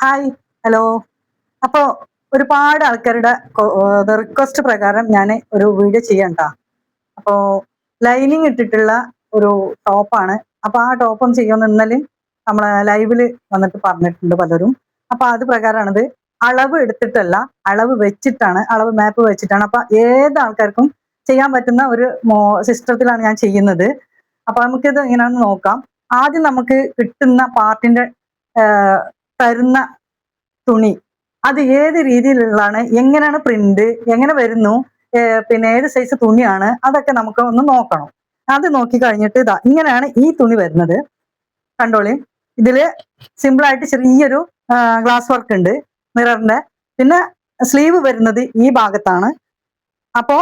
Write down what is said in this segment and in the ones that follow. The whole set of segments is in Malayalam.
ഹായ് ഹലോ അപ്പോൾ ഒരുപാട് ആൾക്കാരുടെ റിക്വസ്റ്റ് പ്രകാരം ഞാൻ ഒരു വീഡിയോ ചെയ്യണ്ട അപ്പോൾ ലൈനിങ് ഇട്ടിട്ടുള്ള ഒരു ടോപ്പാണ് അപ്പോൾ ആ ടോപ്പും ചെയ്യുമെന്ന് ഇന്നലെ നമ്മളെ ലൈവിൽ വന്നിട്ട് പറഞ്ഞിട്ടുണ്ട് പലരും. അപ്പോൾ അത് പ്രകാരമാണിത് അളവ് എടുത്തിട്ടല്ല അളവ് വെച്ചിട്ടാണ് അളവ് മാപ്പ് വെച്ചിട്ടാണ്. അപ്പൊ ഏത് ആൾക്കാർക്കും ചെയ്യാൻ പറ്റുന്ന ഒരു സിസ്റ്റത്തിലാണ് ഞാൻ ചെയ്യുന്നത്. അപ്പൊ നമുക്കിത് എങ്ങനെയാണെന്ന് നോക്കാം. ആദ്യം നമുക്ക് കിട്ടുന്ന പാർട്ടിന്റെ തരുന്ന തുണി. അത് ഏത് രീതിയിലുള്ളതാണ്? എങ്ങനെയാണ് പ്രിന്റ് എങ്ങനെ വരുന്നു? പിന്നെ ഏത് സൈസ് തുണിയാണ്? അതൊക്കെ നമുക്ക് ഒന്ന് നോക്കണം. അത് നോക്കി കഴിഞ്ഞിട്ട് ഇതാ ഇങ്ങനെയാണ് ഈ തുണി വരുന്നത്. കണ്ടോളി. ഇതിൽ സിമ്പിളായിട്ട് ചെറിയൊരു ഗ്ലാസ് വർക്ക് ഉണ്ട്. മിററിന്റെ പിന്നെ സ്ലീവ് വരുന്നത് ഈ ഭാഗത്താണ്. അപ്പോ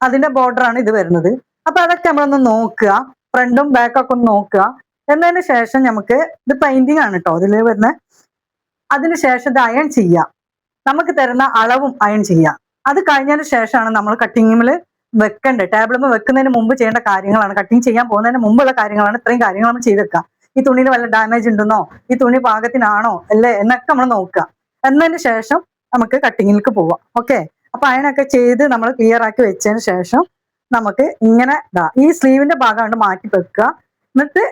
അതിന്റെ ബോർഡറാണ് ഇത് വരുന്നത്. അപ്പൊ അതൊക്കെ നമ്മളൊന്ന് നോക്കുക. ഫ്രണ്ടും ബാക്കൊക്കെ ഒന്ന് നോക്കുക. എന്നതിന് ശേഷം നമുക്ക് ഇത് പെയിന്റിംഗ് ആണ് കേട്ടോ അതിൽ വരുന്ന അതിനുശേഷം ഇത് അയൺ ചെയ്യാം. നമുക്ക് തരുന്ന അളവും അയൺ ചെയ്യാം. അത് കഴിഞ്ഞതിന് ശേഷമാണ് നമ്മൾ കട്ടിങ്ങിൽ വെക്കേണ്ടത് ടേബിളിൽ വെക്കുന്നതിന് മുമ്പ് ചെയ്യേണ്ട കാര്യങ്ങളാണ്. കട്ടിങ് ചെയ്യാൻ പോകുന്നതിന് മുമ്പുള്ള കാര്യങ്ങളാണ്. ഇത്രയും കാര്യങ്ങൾ നമ്മൾ ചെയ്തെടുക്കുക ഈ തുണിയിൽ വല്ല ഡാമേജ് ഉണ്ടെന്നോ? ഈ തുണി പാകത്തിനാണോ? അല്ലേ? എന്നൊക്കെ നമ്മൾ നോക്കുക. എന്നതിന് ശേഷം നമുക്ക് കട്ടിങ്ങിലേക്ക് പോവാം. ഓക്കെ അപ്പൊ അയണൊക്കെ ചെയ്ത് നമ്മൾ ക്ലിയർ ആക്കി വെച്ചതിന് ശേഷം നമുക്ക് ഇങ്ങനെ ഈ സ്ലീവിന്റെ ഭാഗം കൊണ്ട് മാറ്റി വെക്കുക. എന്നിട്ട്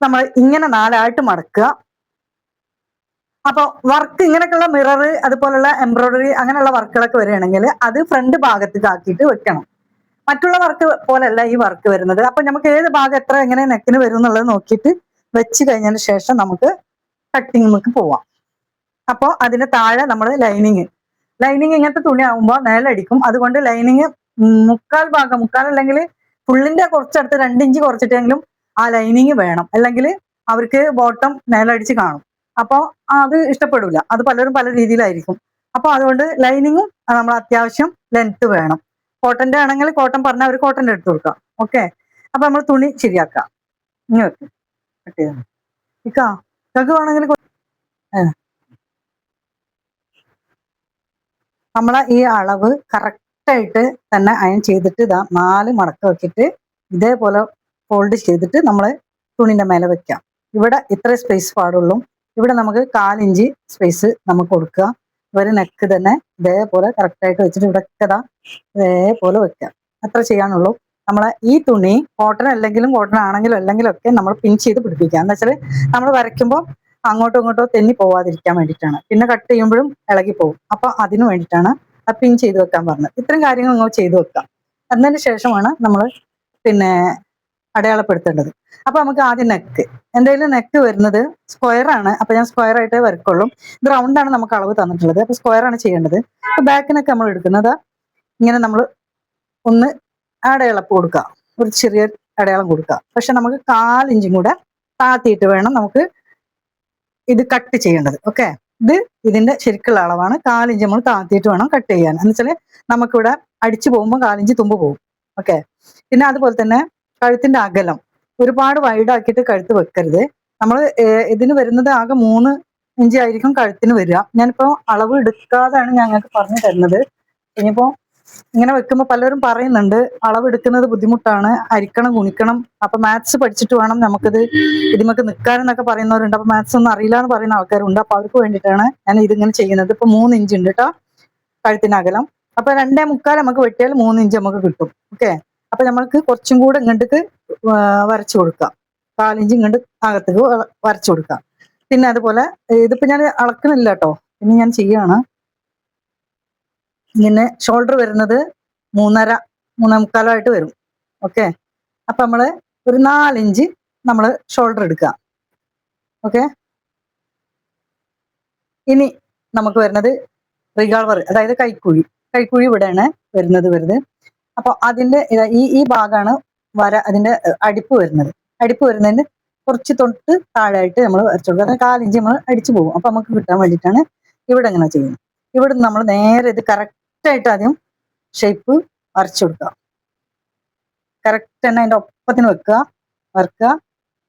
നമ്മൾ ഇങ്ങനെ നാലായിട്ട് മടക്കുക. അപ്പോൾ വർക്ക് ഇങ്ങനെയൊക്കെയുള്ള മിറർ അതുപോലുള്ള എംബ്രോയിഡറി അങ്ങനെയുള്ള വർക്കുകളൊക്കെ വരികയാണെങ്കിൽ അത് ഫ്രണ്ട് ഭാഗത്തേക്ക് ആക്കിയിട്ട് വെക്കണം. മറ്റുള്ള വർക്ക് പോലെയല്ല ഈ വർക്ക് വരുന്നത്. അപ്പൊ നമുക്ക് ഏത് ഭാഗം എത്ര എങ്ങനെ നെക്കിന് വരും എന്നുള്ളത് നോക്കിയിട്ട് വെച്ച് കഴിഞ്ഞതിന് ശേഷം നമുക്ക് കട്ടിങ്ങിലേക്ക് പോവാം. അപ്പോൾ അതിന് താഴെ നമ്മൾ ലൈനിങ് ലൈനിങ് ഇങ്ങനത്തെ തുണി ആകുമ്പോൾ നേലടിക്കും അതുകൊണ്ട് ലൈനിങ് മുക്കാൽ ഭാഗം മുക്കാൽ അല്ലെങ്കിൽ ഫുള്ളിന്റെ കുറച്ചടുത്ത് രണ്ടിഞ്ച് കുറച്ചിട്ടെങ്കിലും ആ ലൈനിങ് വേണം. അല്ലെങ്കിൽ അവർക്ക് ബോട്ടം നേലടിച്ച് കാണും. അപ്പോൾ അത് ഇഷ്ടപ്പെടില്ല അത് പലരും പല രീതിയിലായിരിക്കും. അപ്പോൾ അതുകൊണ്ട് ലൈനിങ്ങും നമ്മൾ അത്യാവശ്യം ലെങ്ത് വേണം. കോട്ടന്റെ ആണെങ്കിൽ കോട്ടൺ പറഞ്ഞാൽ അവർ കോട്ടന്റെ എടുത്ത് കൊടുക്കാം. ഓക്കെ അപ്പൊ നമ്മൾ തുണി ശരിയാക്കാം. ഇനി വെക്കും കട്ട് ഇക്കാ വേണമെങ്കിൽ നമ്മളെ ഈ അളവ് കറക്റ്റായിട്ട് തന്നെ അയൺ ചെയ്തിട്ട് ഇതാ നാല് മടക്ക് വെച്ചിട്ട് ഇതേപോലെ ഫോൾഡ് ചെയ്തിട്ട് നമ്മൾ തുണിന്റെ മേലെ വെക്കാം. ഇവിടെ ഇത്ര സ്പേസ് പാടുള്ളൂ. ഇവിടെ നമുക്ക് കാലിഞ്ച് സ്പേസ് നമുക്ക് കൊടുക്കുക. ഒരു നെക്ക് തന്നെ ഇതേപോലെ കറക്റ്റായിട്ട് വെച്ചിട്ട് ഇവിടെ ഇതാ ഇതേപോലെ വെക്കുക. അത്ര ചെയ്യാനുള്ളൂ. നമ്മളെ ഈ തുണി കോട്ടൺ അല്ലെങ്കിലും കോട്ടൺ ആണെങ്കിലും അല്ലെങ്കിലും ഒക്കെ നമ്മൾ പിൻ ചെയ്ത് പിടിപ്പിക്കുക. എന്ന് വെച്ചാൽ നമ്മൾ വരയ്ക്കുമ്പോൾ അങ്ങോട്ടും ഇങ്ങോട്ടോ തെന്നി പോവാതിരിക്കാൻ വേണ്ടിയിട്ടാണ്. പിന്നെ കട്ട് ചെയ്യുമ്പോഴും ഇളകി പോകും. അപ്പൊ അതിനു വേണ്ടിയിട്ടാണ് ആ പിൻ ചെയ്ത് വെക്കാൻ പറഞ്ഞത്. ഇത്രയും കാര്യങ്ങൾ നിങ്ങൾ ചെയ്തു വെക്കാം അതിന് ശേഷമാണ് നമ്മൾ പിന്നെ അടയാളപ്പെടുത്തേണ്ടത്. അപ്പൊ നമുക്ക് ആദ്യം നെക്ക് എന്തെങ്കിലും നെക്ക് വരുന്നത് സ്ക്വയർ ആണ്. അപ്പൊ ഞാൻ സ്ക്വയർ ആയിട്ടേ വരക്കുള്ളൂ ഇത് റൗണ്ട് ആണ് നമുക്ക് അളവ് തന്നിട്ടുള്ളത്. അപ്പൊ സ്ക്വയർ ആണ് ചെയ്യേണ്ടത്. അപ്പൊ ബാക്കിനൊക്കെ നമ്മൾ എടുക്കുന്നത് ഇങ്ങനെ നമ്മൾ ഒന്ന് അടയാളപ്പ് കൊടുക്കുക. ഒരു ചെറിയ അടയാളം കൊടുക്കുക. പക്ഷെ നമുക്ക് കാലിഞ്ചും കൂടെ താത്തിയിട്ട് വേണം നമുക്ക് ഇത് കട്ട് ചെയ്യേണ്ടത്. ഓക്കെ ഇത് ഇതിന്റെ ശരിക്കുള്ള അളവാണ്. കാലിഞ്ച് നമ്മൾ താത്തിയിട്ട് വേണം കട്ട് ചെയ്യാൻ. എന്ന് വെച്ചാൽ നമുക്കിവിടെ അടിച്ചു പോകുമ്പോൾ കാലിഞ്ച് തുമ്പ് പോകും. ഓക്കെ പിന്നെ അതുപോലെ തന്നെ കഴുത്തിന്റെ അകലം ഒരുപാട് വൈഡ് ആക്കിയിട്ട് കഴുത്ത് വെക്കരുത്. നമ്മൾ ഇതിന് വരുന്നത് ആകെ മൂന്ന് ഇഞ്ച് ആയിരിക്കും കഴുത്തിന് വരിക. ഞാനിപ്പോ അളവ് എടുക്കാതാണ് ഞങ്ങൾക്ക് പറഞ്ഞു തരുന്നത്. ഇനിയിപ്പോ ഇങ്ങനെ വെക്കുമ്പോൾ പലരും പറയുന്നുണ്ട് അളവ് എടുക്കുന്നത് ബുദ്ധിമുട്ടാണ് അരിക്കണം കുണിക്കണം അപ്പൊ മാത്സ് പഠിച്ചിട്ട് വേണം നമുക്കിത് ഇതിമൊക്കെ നിൽക്കാനെന്നൊക്കെ പറയുന്നവരുണ്ട്. അപ്പൊ മാത്സ് ഒന്നും അറിയില്ല എന്ന് പറയുന്ന ആൾക്കാരുണ്ട്. അപ്പൊ അവർക്ക് വേണ്ടിയിട്ടാണ് ഞാൻ ഇതിങ്ങനെ ചെയ്യുന്നത്. ഇപ്പൊ മൂന്ന് ഇഞ്ച് ഉണ്ട് കേട്ടോ കഴുത്തിനകലം. അപ്പൊ രണ്ടേ മുക്കാൽ നമുക്ക് വെട്ടിയാൽ മൂന്ന് ഇഞ്ച് നമുക്ക് കിട്ടും. ഓക്കെ അപ്പൊ നമ്മൾക്ക് കുറച്ചും കൂടെ ഇങ്ങോട്ട് വരച്ചു കൊടുക്കാം. കാലിഞ്ച് ഇങ്ങോട്ട് അകത്തേക്ക് വരച്ചു കൊടുക്കാം. പിന്നെ അതുപോലെ ഇതിപ്പോ ഞാൻ അളക്കണില്ല കേട്ടോ ഇനി ഞാൻ ചെയ്യാണ്. ഇങ്ങനെ ഷോൾഡർ വരുന്നത് മൂന്നര മൂന്നേ മുക്കാലായിട്ട് വരും. ഓക്കെ അപ്പൊ നമ്മൾ ഒരു നാലിഞ്ച് നമ്മൾ ഷോൾഡർ എടുക്കാം. ഓക്കെ ഇനി നമുക്ക് വരുന്നത് റിഗാൾവർ അതായത് കൈക്കുഴി. കൈക്കുഴി ഇവിടെയാണ് വരുന്നത് വരുന്നത്. അപ്പോൾ അതിന്റെ ഈ ഈ ഭാഗമാണ് വര അതിന്റെ അടിപ്പ് വരുന്നത്. അടിപ്പ് വരുന്നതിന് കുറച്ച് തൊട്ട് താഴായിട്ട് നമ്മൾ വരച്ചു കൊടുക്കുക കാലിഞ്ച് നമ്മൾ അടിച്ചു പോകും. അപ്പൊ നമുക്ക് കിട്ടാൻ വേണ്ടിയിട്ടാണ് ഇവിടെ ഇങ്ങനെ ചെയ്യുന്നത്. ഇവിടെ നമ്മൾ നേരെ ഇത് കറക്റ്റായിട്ട് ആദ്യം ഷേപ്പ് വരച്ചു കൊടുക്കുക. കറക്റ്റ് തന്നെ അതിന്റെ ഒപ്പത്തിന് വെക്കുക വരക്കുക.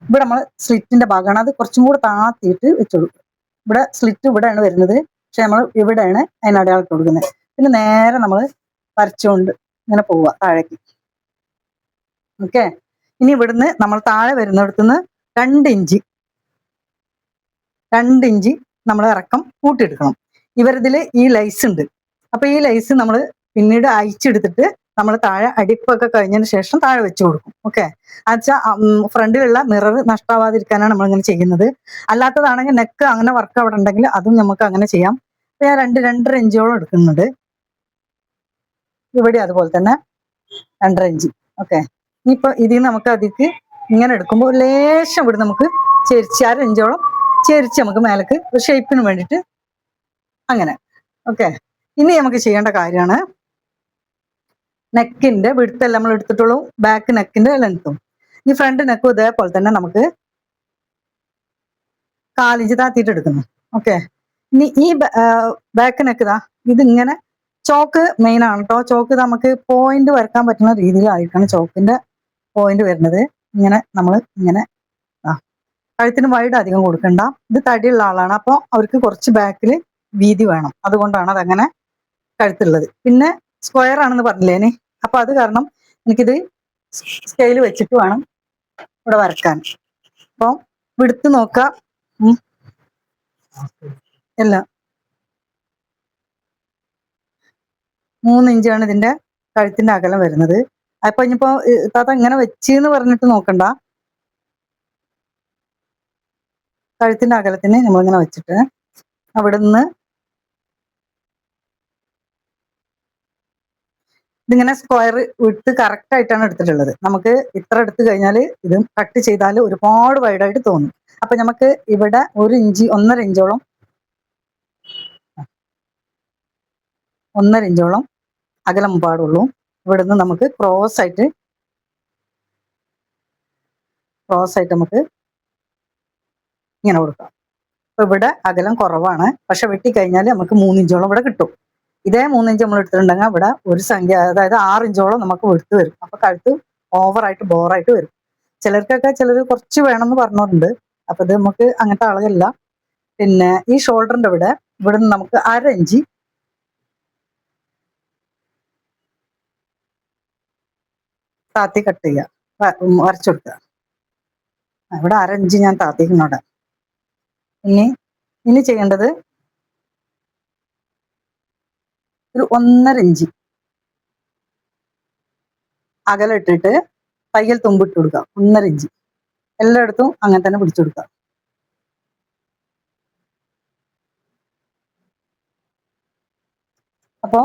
ഇവിടെ നമ്മൾ സ്ലിറ്റിന്റെ ഭാഗമാണ് അത് കുറച്ചും കൂടെ താത്തിയിട്ട് വെച്ചു കൊടുക്കുക ഇവിടെ സ്ലിറ്റ് ഇവിടെയാണ് വരുന്നത്. പക്ഷെ നമ്മൾ ഇവിടെയാണ് അതിന് അടയാളം കൊടുക്കുന്നത്. പിന്നെ നേരെ നമ്മൾ വരച്ചുകൊണ്ട് ഇങ്ങനെ പോവുക താഴേക്ക്. ഓക്കെ ഇനി ഇവിടുന്ന് നമ്മൾ താഴെ വരുന്നിടത്തുനിന്ന് രണ്ട് ഇഞ്ച് രണ്ട് ഇഞ്ച് നമ്മൾ ഇറക്കം കൂട്ടിയെടുക്കണം. ഇവരിതിൽ ഈ ലൈസ് ഉണ്ട്. അപ്പൊ ഈ ലൈസ് നമ്മൾ പിന്നീട് അയച്ചെടുത്തിട്ട് നമ്മൾ താഴെ അടിപ്പൊക്കെ കഴിഞ്ഞതിന് ശേഷം താഴെ വെച്ച് കൊടുക്കും. ഓക്കെ എന്നുവെച്ചാൽ ഫ്രണ്ടിലുള്ള മിറർ നഷ്ടാവാതിരിക്കാനാണ് നമ്മൾ ഇങ്ങനെ ചെയ്യുന്നത്. അല്ലാത്തതാണെങ്കിൽ നെക്ക് അങ്ങനെ വർക്ക് അവിടെ ഉണ്ടെങ്കിൽ അതും നമുക്ക് അങ്ങനെ ചെയ്യാം. ഞാൻ രണ്ട് രണ്ടര ഇഞ്ചോളം എടുക്കുന്നുണ്ട്. ഇവിടെ അതുപോലെ തന്നെ രണ്ടര ഇഞ്ച് ഓക്കെ ഇനിയിപ്പോ ഇതിൽ നമുക്ക് അതിക്ക് ഇങ്ങനെ എടുക്കുമ്പോൾ ലേശം ഇവിടെ നമുക്ക് ചെരിച്ച് അര ഇഞ്ചോളം ചെരിച്ച് നമുക്ക് മേലേക്ക് ഒരു ഷേപ്പിന് വേണ്ടിയിട്ട് അങ്ങനെ. ഓക്കെ ഇനി നമുക്ക് ചെയ്യേണ്ട കാര്യമാണ് നെക്കിന്റെ വിടുത്തല്ല നമ്മൾ എടുത്തിട്ടുള്ളൂ. ബാക്ക് നെക്കിന്റെ ലെങ്ത്തും ഇനി ഫ്രണ്ട് നെക്കും ഇതേപോലെ തന്നെ നമുക്ക് കാലിഞ്ച് താത്തിയിട്ട് എടുക്കുന്നു. ഓക്കെ ഇനി ഈ ബാക്ക് നെക്ക് ഇതാ ഇതിങ്ങനെ ചോക്ക് മെയിൻ ആണ് കേട്ടോ ചോക്ക് നമുക്ക് പോയിന്റ് വരക്കാൻ പറ്റുന്ന രീതിയിലായിട്ടാണ് ചോക്കിന്റെ പോയിന്റ് വരുന്നത്. ഇങ്ങനെ നമ്മൾ ഇങ്ങനെ ആ കഴുത്തിന് വൈഡ് അധികം കൊടുക്കണ്ട. ഇത് തടിയുള്ള ആളാണ്. അപ്പോൾ അവർക്ക് കുറച്ച് ബാക്കിൽ വീതി വേണം. അതുകൊണ്ടാണ് അതങ്ങനെ കഴുത്തുള്ളത്. പിന്നെ സ്ക്വയർ ആണെന്ന് പറഞ്ഞില്ലേനെ അപ്പൊ അത് കാരണം എനിക്കിത് സ്കെയിൽ വെച്ചിട്ട് വേണം ഇവിടെ വരക്കാൻ അപ്പം വിടുത്ത് നോക്കാം. ഉം. മൂന്ന് ഇഞ്ചാണ് ഇതിന്റെ കഴുത്തിന്റെ അകലം വരുന്നത്. അപ്പൊ ഇനിയിപ്പോ താത്ത ഇങ്ങനെ വെച്ചെന്ന് പറഞ്ഞിട്ട് നോക്കണ്ട. കഴുത്തിന്റെ അകലത്തിന് നമ്മളിങ്ങനെ വെച്ചിട്ട് അവിടെ നിന്ന് ഇതിങ്ങനെ സ്ക്വയർ വിട്ട് കറക്റ്റ് ആയിട്ടാണ് എടുത്തിട്ടുള്ളത്. നമുക്ക് ഇത്ര എടുത്തു കഴിഞ്ഞാൽ ഇത് കട്ട് ചെയ്താൽ ഒരുപാട് വൈഡായിട്ട് തോന്നും. അപ്പൊ നമുക്ക് ഇവിടെ ഒരു ഇഞ്ച് ഒന്നര ഇഞ്ചോളം ഒന്നര ഇഞ്ചോളം അകലം പാടുള്ളൂ ഇവിടുന്ന് നമുക്ക് ക്രോസ് ആയിട്ട് ക്രോസ് ആയിട്ട് നമുക്ക് ഇങ്ങനെ കൊടുക്കാം. അപ്പൊ ഇവിടെ അകലം കുറവാണ്. പക്ഷെ വെട്ടിക്കഴിഞ്ഞാൽ നമുക്ക് മൂന്നിഞ്ചോളം ഇവിടെ കിട്ടും. ഇതേ മൂന്നിഞ്ച് നമ്മൾ എടുത്തിട്ടുണ്ടെങ്കിൽ ഇവിടെ ഒരു സംഖ്യ അതായത് ആറിഞ്ചോളം നമുക്ക് എടുത്ത് വരും അപ്പൊ കഴുത്ത് ഓവറായിട്ട് ബോറായിട്ട് വരും. ചിലർക്കൊക്കെ ചിലർ കുറച്ച് വേണമെന്ന് പറഞ്ഞിട്ടുണ്ട്. അപ്പൊ ഇത് നമുക്ക് അങ്ങനത്തെ ആളുകളല്ല. പിന്നെ ഈ ഷോൾഡറിന്റെ ഇവിടെ ഇവിടെ നിന്ന് നമുക്ക് അര ഇഞ്ച് താത്തി കട്ട് ചെയ്യുക വരച്ചു ഇവിടെ അരഞ്ച് ഞാൻ താത്തിക്കുന്നോട് ഇനി ഇനി ചെയ്യേണ്ടത് ഒരു ഒന്നര ഇഞ്ച്. അകലം ഇട്ടിട്ട് തയ്യൽ തുമ്പിട്ട് കൊടുക്കുക. ഒന്നര ഇഞ്ച്. എല്ലായിടത്തും അങ്ങനെ തന്നെ പിടിച്ചു കൊടുക്കുക. അപ്പോ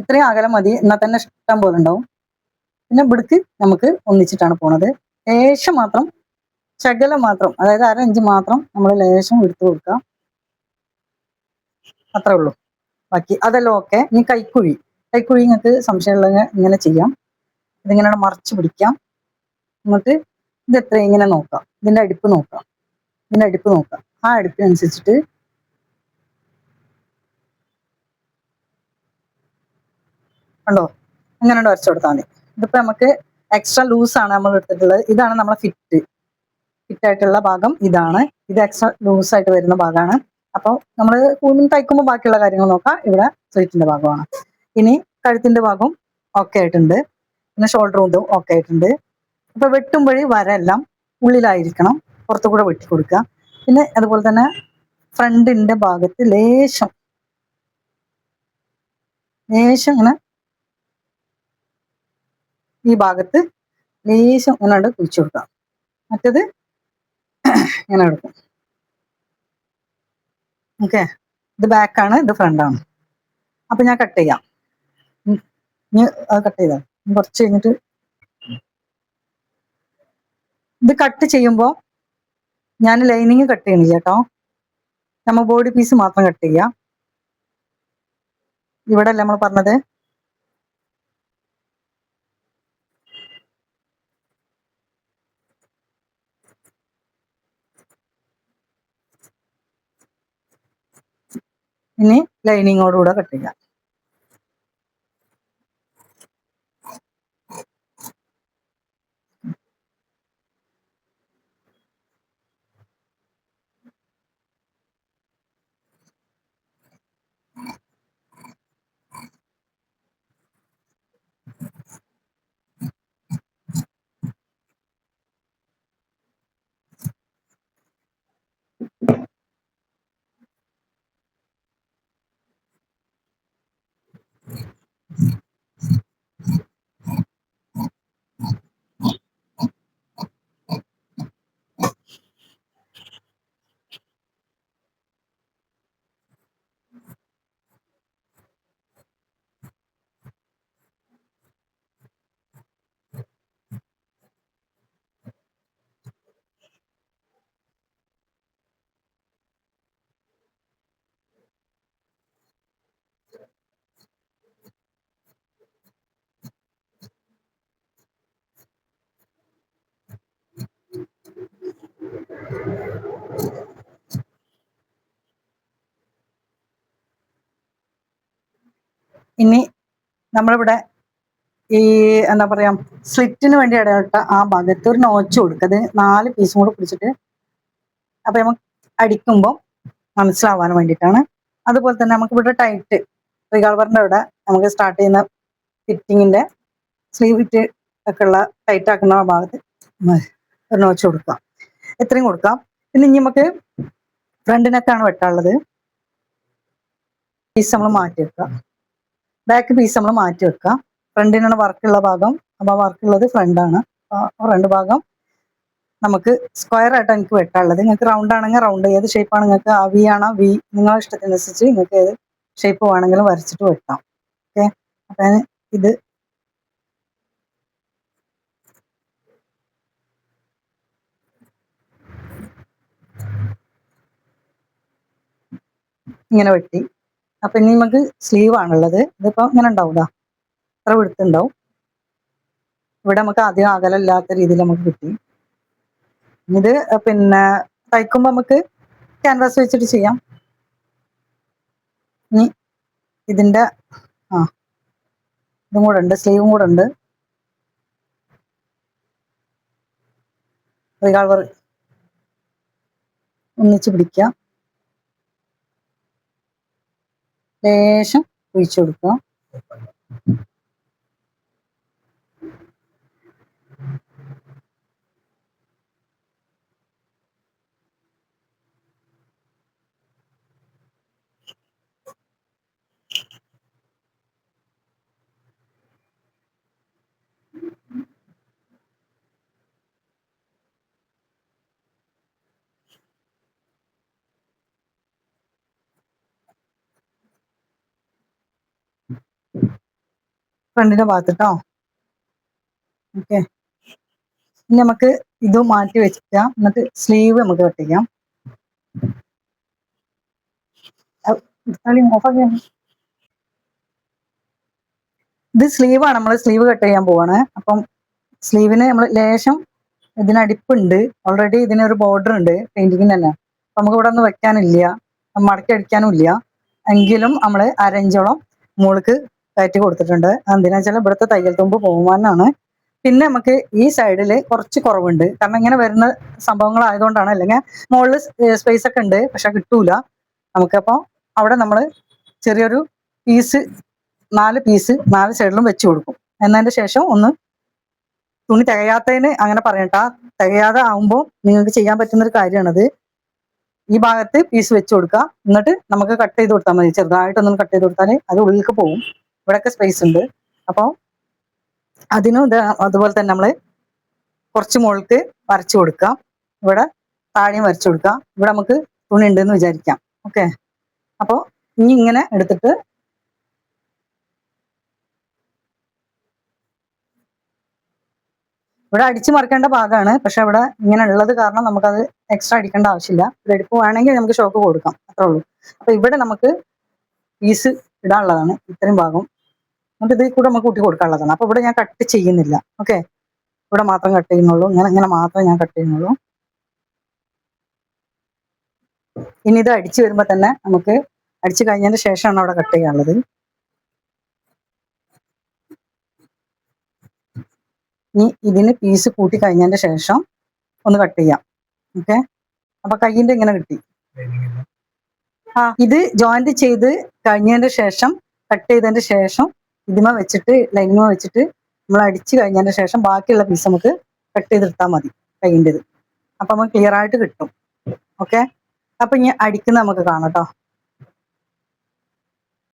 ഇത്രയും അകലം മതി. എന്നാൽ തന്നെ ഇഷ്ടം പോലെ ഉണ്ടാവും. പിന്നെ ഇവിടുക്ക് നമുക്ക് ഒന്നിച്ചിട്ടാണ് പോണത്. ലേശം മാത്രം ശകലം മാത്രം അതായത് അര ഇഞ്ച് മാത്രം നമ്മൾ ലേശം എടുത്തു കൊടുക്കുക അത്രേ ഉള്ളൂ. ബാക്കി അതെല്ലാം ഓക്കെ ഇനി കൈക്കുഴി. കൈക്കുഴി നിങ്ങൾക്ക് സംശയമുള്ള ഇങ്ങനെ ചെയ്യാം. ഇതിങ്ങനെ മറച്ചു പിടിക്കാം. എന്നിട്ട് ഇത് എത്ര ഇങ്ങനെ നോക്കാം. ഇതിന്റെ അടുപ്പ് നോക്കാം. ഇതിന്റെ അടുപ്പ് നോക്കാം. ആ അടുപ്പിനനുസരിച്ചിട്ട് കണ്ടോ? അങ്ങനെ വരച്ചു കൊടുത്താൽ മതി. ഇതിപ്പോ നമുക്ക് എക്സ്ട്രാ ലൂസ് ആണ് നമ്മൾ എടുത്തിട്ടുള്ളത്. ഇതാണ് നമ്മളെ ഫിറ്റ് ഫിറ്റ് ആയിട്ടുള്ള ഭാഗം ഇതാണ്. ഇത് എക്സ്ട്രാ ലൂസ് ആയിട്ട് വരുന്ന ഭാഗമാണ്. അപ്പോൾ നമ്മൾ കൂടുതൽ തയ്ക്കുമ്പോൾ ബാക്കിയുള്ള കാര്യങ്ങൾ നോക്കാം. ഇവിടെ സ്വീറ്റിന്റെ ഭാഗമാണ്. ഇനി കഴുത്തിന്റെ ഭാഗം ഓക്കെ ആയിട്ടുണ്ട്. പിന്നെ ഷോൾഡർ കൊണ്ടും ഓക്കെ ആയിട്ടുണ്ട്. അപ്പൊ വെട്ടുമ്പഴി വരെല്ലാം ഉള്ളിലായിരിക്കണം. പുറത്തു കൂടെ വെട്ടി കൊടുക്കുക. പിന്നെ അതുപോലെ തന്നെ ഫ്രണ്ടിന്റെ ഭാഗത്ത് ലേശം ലേശം ഇങ്ങനെ ഈ ഭാഗത്ത് ലേശം ഇങ്ങനെ കുഴിച്ചു കൊടുക്കാം. മറ്റത് ഇങ്ങനെ എടുക്കും ഓക്കെ ഇത് ബാക്കാണ് ഇത് ഫ്രണ്ടാണ് അപ്പൊ ഞാൻ കട്ട് ചെയ്യാം. ഇനി അത് കട്ട് ചെയ്താൽ കുറച്ച് കഴിഞ്ഞിട്ട് ഇത് കട്ട് ചെയ്യുമ്പോൾ ഞാൻ ലൈനിങ് കട്ട് ചെയ്യണില്ല കേട്ടോ. നമ്മ ബോഡി പീസ് മാത്രം കട്ട് ചെയ്യാം. ഇവിടെ അല്ലേ നമ്മൾ പറഞ്ഞത്? ഇനി ലൈനിങ്ങോടുകൂടെ കട്ട് ചെയ്യാം. ഇനി നമ്മളിവിടെ ഈ എന്താ പറയാ സ്ലിറ്റിന് വേണ്ടി ഇടയിട്ട ആ ഭാഗത്ത് ഒരു നോച്ച് കൊടുക്കുക. അത് നാല് പീസും കൂടെ പിടിച്ചിട്ട് അപ്പൊ നമുക്ക് അടിക്കുമ്പോൾ മനസ്സിലാവാൻ വേണ്ടിയിട്ടാണ്. അതുപോലെ തന്നെ നമുക്ക് ഇവിടെ ടൈറ്റ് റിഗാൾവറിന്റെ അവിടെ നമുക്ക് സ്റ്റാർട്ട് ചെയ്യുന്ന ഫിറ്റിങ്ങിന്റെ സ്ലീവ് ഫിറ്റ് ഒക്കെ ഉള്ള ടൈറ്റ് ആക്കുന്ന ഭാഗത്ത് ഒരു നോച്ച് കൊടുക്കാം എത്രയും കൊടുക്കാം. പിന്നെ ഇനി നമുക്ക് ഫ്രണ്ടിനൊക്കെയാണ് വെട്ടാനുള്ളത്. പീസ് നമ്മൾ മാറ്റി വെക്കാം ബാക്ക് പീസ് നമ്മൾ മാറ്റി വെക്കാം. ഫ്രണ്ടിനാണ് വർക്കുള്ള ഭാഗം അപ്പോൾ വർക്കുള്ളത് ഫ്രണ്ടാണ് ഫ്രണ്ട് ഭാഗം നമുക്ക് സ്ക്വയർ ആയിട്ട് നിങ്ങൾക്ക് വെട്ടാനുള്ളത് നിങ്ങൾക്ക് റൗണ്ട് ആണെങ്കിൽ റൗണ്ട് ഏത് ഷേപ്പാണ് നിങ്ങൾക്ക് ആ വി ആണോ വി നിങ്ങളുടെ ഇഷ്ടത്തിനനുസരിച്ച് നിങ്ങൾക്ക് ഏത് ഷേപ്പ് വേണമെങ്കിലും വരച്ചിട്ട് വെട്ടാം ഓക്കെ അപ്പം ഇത് ഇങ്ങനെ വെട്ടി. അപ്പൊ ഇനി നമുക്ക് സ്ലീവ് ആണുള്ളത്. ഇതിപ്പോ ഇങ്ങനെ ഉണ്ടാവൂല ഇത്ര വിടുത്തുണ്ടാവും ഇവിടെ നമുക്ക് അധികം അകലമില്ലാത്ത രീതിയിൽ നമുക്ക് കിട്ടി. ഇത് പിന്നെ തയ്ക്കുമ്പോ നമുക്ക് ക്യാൻവാസ് വെച്ചിട്ട് ചെയ്യാം. ഇനി ഇതിന്റെ ആ ഇതും കൂടെ ഉണ്ട് സ്ലീവും കൂടെ ഉണ്ട്. റിഗാൾവർ ഒന്നിച്ച് പിടിക്കാം. ലേശം ഒഴിച്ചു കൊടുക്കുക. ഫ്രണ്ടിന്റെ ഭാഗത്ത് കേട്ടോ ഓക്കെ. ഇനി നമുക്ക് ഇത് മാറ്റി വെച്ചിട്ടാം എന്നിട്ട് സ്ലീവ് നമുക്ക് കട്ടിക്കാം ഇത് സ്ലീവാണ് നമ്മൾ സ്ലീവ് കട്ട് ചെയ്യാൻ പോവാണ്. അപ്പം സ്ലീവിന് നമ്മൾ ലേശം ഇതിനടിപ്പുണ്ട് ഓൾറെഡി ഇതിനൊരു ബോർഡർ ഉണ്ട്. പെയിന്റിങ്ങിന് തന്നെ. നമുക്ക് ഇവിടെ ഒന്നും വെക്കാനില്ല. മടക്കി അടിക്കാനും ഇല്ല. എങ്കിലും നമ്മൾ അരഞ്ചോളം മുകൾക്ക് കയറ്റി കൊടുത്തിട്ടുണ്ട്. എന്തിനാ വെച്ചാൽ ഇവിടുത്തെ തയ്യൽ തുമ്പ് പോകുവാനാണ് പിന്നെ നമുക്ക് ഈ സൈഡിൽ കുറച്ച് കുറവുണ്ട്. കാരണം ഇങ്ങനെ വരുന്ന സംഭവങ്ങളായതുകൊണ്ടാണ്. അല്ലെങ്കിൽ മുകളിൽ സ്പേസ് ഒക്കെ ഉണ്ട് പക്ഷെ കിട്ടൂല. നമുക്കപ്പോൾ അവിടെ നമ്മൾ ചെറിയൊരു പീസ് നാല് പീസ് നാല് സൈഡിലും വെച്ച് കൊടുക്കും. എന്നതിന്റെ ശേഷം ഒന്ന് തുണി തികയാത്തതിന് അങ്ങനെ പറയട്ടാ തികയാതെ ആവുമ്പോൾ നിങ്ങൾക്ക് ചെയ്യാൻ പറ്റുന്ന ഒരു കാര്യമാണത്. ഈ ഭാഗത്ത് പീസ് വെച്ച് കൊടുക്കുക. എന്നിട്ട് നമുക്ക് കട്ട് ചെയ്ത് കൊടുത്താൽ മതി. ചെറുതായിട്ടൊന്നും കട്ട് ചെയ്ത് കൊടുത്താൽ അത് ഉള്ളിലേക്ക് പോകും. ഇവിടെയൊക്കെ സ്പേസ് ഉണ്ട്. അപ്പോൾ അതിനും ഇത് അതുപോലെ തന്നെ നമ്മൾ കുറച്ച് മുകൾക്ക് വരച്ചു കൊടുക്കാം. ഇവിടെ താഴെയും വരച്ചു കൊടുക്കാം. ഇവിടെ നമുക്ക് തുണി ഉണ്ടെന്ന് വിചാരിക്കാം. ഓക്കെ അപ്പോൾ ഇനി ഇങ്ങനെ എടുത്തിട്ട് ഇവിടെ അടിച്ചു മറിക്കേണ്ട ഭാഗമാണ്. പക്ഷെ ഇവിടെ ഇങ്ങനെ ഉള്ളത് കാരണം നമുക്കത് എക്സ്ട്രാ അടിക്കേണ്ട ആവശ്യമില്ല. ഇവിടെ എടുപ്പ് വേണമെങ്കിൽ നമുക്ക് ഷോക്ക് കൊടുക്കാം. അത്രേ ഉള്ളൂ. അപ്പൊ ഇവിടെ നമുക്ക് പീസ് ഇടാനുള്ളതാണ് ഇത്രയും ഭാഗം. എന്നിട്ട് ഇതിൽ കൂടെ നമുക്ക് കൂട്ടി കൊടുക്കാനുള്ളതാണ്. അപ്പൊ ഇവിടെ ഞാൻ കട്ട് ചെയ്യുന്നില്ല. ഓക്കെ ഇവിടെ മാത്രം കട്ട് ചെയ്യുന്നുള്ളൂ. ഇങ്ങനെ ഇങ്ങനെ മാത്രം ഞാൻ കട്ട് ചെയ്യുന്നുള്ളൂ. ഇനി ഇത് അടിച്ചു വരുമ്പോൾ തന്നെ നമുക്ക് അടിച്ചു കഴിഞ്ഞതിന് ശേഷമാണ് അവിടെ കട്ട് ചെയ്യാനുള്ളത്. ഇനി ഇതിന് പീസ് കൂട്ടി കഴിഞ്ഞതിന്റെ ശേഷം ഒന്ന് കട്ട് ചെയ്യാം. ഓക്കെ അപ്പൊ കയ്യിന്റെ ഇങ്ങനെ കിട്ടി. ആ ഇത് ജോയിന്റ് ചെയ്ത് കഴിഞ്ഞതിന്റെ ശേഷം കട്ട് ചെയ്തതിന് ശേഷം ഇതിമ വെച്ചിട്ട് ലൈനിമ വെച്ചിട്ട് നമ്മൾ അടിച്ചു കഴിഞ്ഞതിന്റെ ശേഷം ബാക്കിയുള്ള പീസ് നമുക്ക് കട്ട് ചെയ്തെടുത്താൽ മതി കൈന്റെത് അപ്പൊ നമുക്ക് ക്ലിയർ ആയിട്ട് കിട്ടും. ഓക്കെ അപ്പൊ ഇനി അടിക്കുന്ന നമുക്ക് കാണാം കേട്ടോ